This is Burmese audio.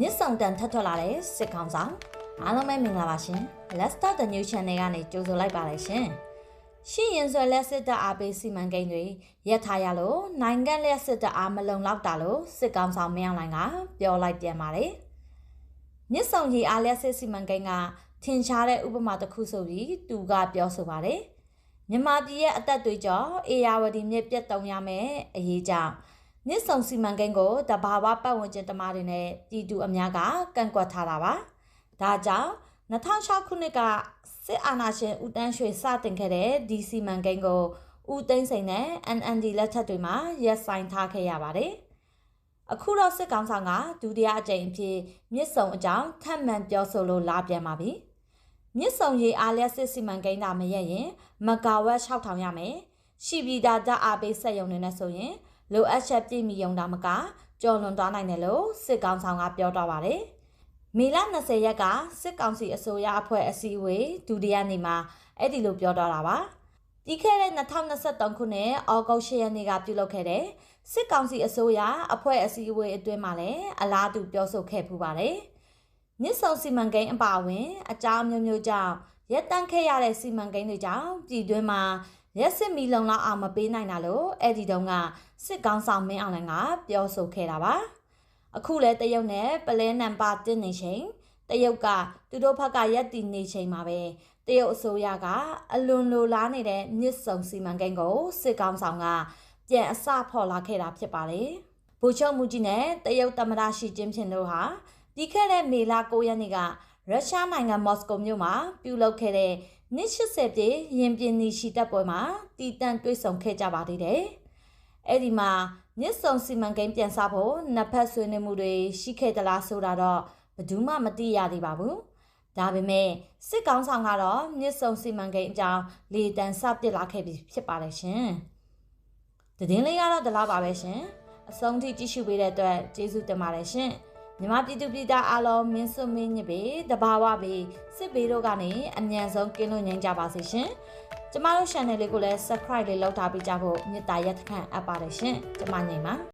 မြစ်ဆောင်တန်ထပ်ထွက်လာတဲ့စစ်ကောင်ဆောင်အားလုံးပဲမင်္ဂလာပါရှင် Let's start the new channel ကနေကြိုဆိုလိုက်ပါတယ်ရှင်ရှင်းရင်ဆွဲလက်စစ်တပ်အားပေးစီမံကိန်းတွေရက်ထားရလို့နိုင်ငံလက်စစ်တပ်အားမလုံလောက်တာလို့စစ်ကောင်ဆောင်မင်းအောင်လိုင်ကပြောလိုက်ပြန်ပါတယ်မြစ်ဆောင်ကြီးအားလက်စစ်စီမံကိန်းကထင်ရှားတဲ့ဥပမာတစ်ခုဆိုပြီးသူကပြောဆိုပါတယ်မြန်မာပြည်ရဲ့အသက်တွေကြောင့်အေယာဝတီမြစ်ပြတ်တုံရမယ်အရေးကြောင့် မြစ်ဆောင်စီမံကိန်းကိုတဘာဝပတ်ဝန်းကျင်တမားတွေနဲ့ပြည်သူအများကကန့်ကွက်ထားတာပါဒါကြောင့်2006ခုနှစ်ကစစ်အာဏာရှင်ဦးတန်းရွှေစတင်ခဲ့တဲ့ဒီစီမံကိန်းကိုဦးသိန်းစိန်နဲ့ NND လက်ထက်တွေမှာရပ်ဆိုင်ထားခဲ့ရပါတယ်အခုတော့စစ်ကောင်ဆောင်ကဒုတိယအကြိမ်အဖြစ်မြစ်ဆုံအကြောင်းထပ်မံပြောဆိုလို့လာပြန်ပါပြီ။မြစ်ဆုံရေအားလျက်စစ်စီမံကိန်းသာမရက်ရင်မဂါဝက်6000ရမယ်။ရှိပြည်သားဓာတ်အားပေးစက်ရုံတွေနဲ့ဆိုရင် လိုအပ်ချက်ပြည့်မီရုံတာမကကြော်လွန်သွားနိုင်တယ်လို့စစ်ကောင်ဆောင်ကပြောတော့ပါတယ်။မေလ20ရက်ကစစ်ကောင်စီအစိုးရအဖွဲ့အစည်းအဝေးဒုတိယနေ့မှာအဲ့ဒီလိုပြောတော့တာပါ။ပြီးခဲ့တဲ့2023ခုနှစ်ဩဂုတ်10ရက်နေ့ကပြုလုပ်ခဲ့တဲ့စစ်ကောင်စီအစိုးရအဖွဲ့အစည်းအဝေးအတွင်းမှာလည်းအလားတူပြောဆိုခဲ့ပူပါတယ်။မြစ်ဆုံစီမံကိန်းအပါအဝင် အကြောင်းမျိုးမျိုးကြောင့်ရက်တန့်ခဲ့ရတဲ့စီမံကိန်းတွေကြောင့်ပြည်တွင်းမှာ ရက်စစ်မီလုံလောက်အောင်မပေးနိုင်တာလို့အဲ့ဒီတုန်းကစစ်ကောင်ဆောင်မင်းအောင်လိုင်ကပြောဆိုခဲ့တာပါအခုလဲတရုတ်နဲ့ပလဲနံပါတ်တင်နေချိန်တရုတ်ကသူတို့ဘက်ကရက်တည်နေချိန်မှာပဲတရုတ်အစိုးရကအလွန်လိုလားနေတဲ့မြစ်ဆုံစီမံကိန်းကိုစစ်ကောင်ဆောင်ကပြန်အစဖော်လာခဲ့တာဖြစ်ပါတယ်။ဘူချုံမူကြီးနဲ့တရုတ်သမ္မတရှီကျင်းဖျင်တို့ဟာပြီးခဲ့တဲ့မေလ9ရက်နေ့က ရုရှားနိုင်ငံမော်စကိုမြို့မှာပြုလုပ်ခဲ့တဲ့နှစ်80ပြည့်ရင်ပြင်းနီရှိတပ်ပွဲမှာတည်တံ့တွေ့ဆုံခဲ့ကြပါသေးတယ်။အဲ့ဒီမှာမြစ်ဆုံစီမံကိန်းပြန်စဖို့နှစ်ဖက်ဆွေးနွေးမှုတွေရှိခဲ့သလားဆိုတာတော့ဘယ်သူမှမသိရသေးပါဘူး။ဒါပေမဲ့စစ်ကောင်ဆောင်ကတော့မြစ်ဆုံစီမံကိန်းအကြောင်းလေတံစပစ်လာခဲ့ပြီဖြစ်ပါတယ်ရှင်။တည်င်းလေးကတော့ဒီလောက်ပါပဲရှင်။အဆုံးထိကြည့်ရှုပေးတဲ့အတွက်ကျေးဇူးတင်ပါတယ်ရှင်။ မြမပြည်သူပြည်သားအားလုံးမင်းစွမင်းညစ်ပေတဘာဝပေစစ်ပေတို့ကနေအမြန်ဆုံးကင်းလို့ငြိမ်းကြပါစေရှင်ကျမတို့ channel လေးကိုလည်း subscribe လေးလုပ်ထားပေးကြဖို့မေတ္တာရက်ခန့်အပ်ပါတယ်ရှင်ကျမညင်ပါ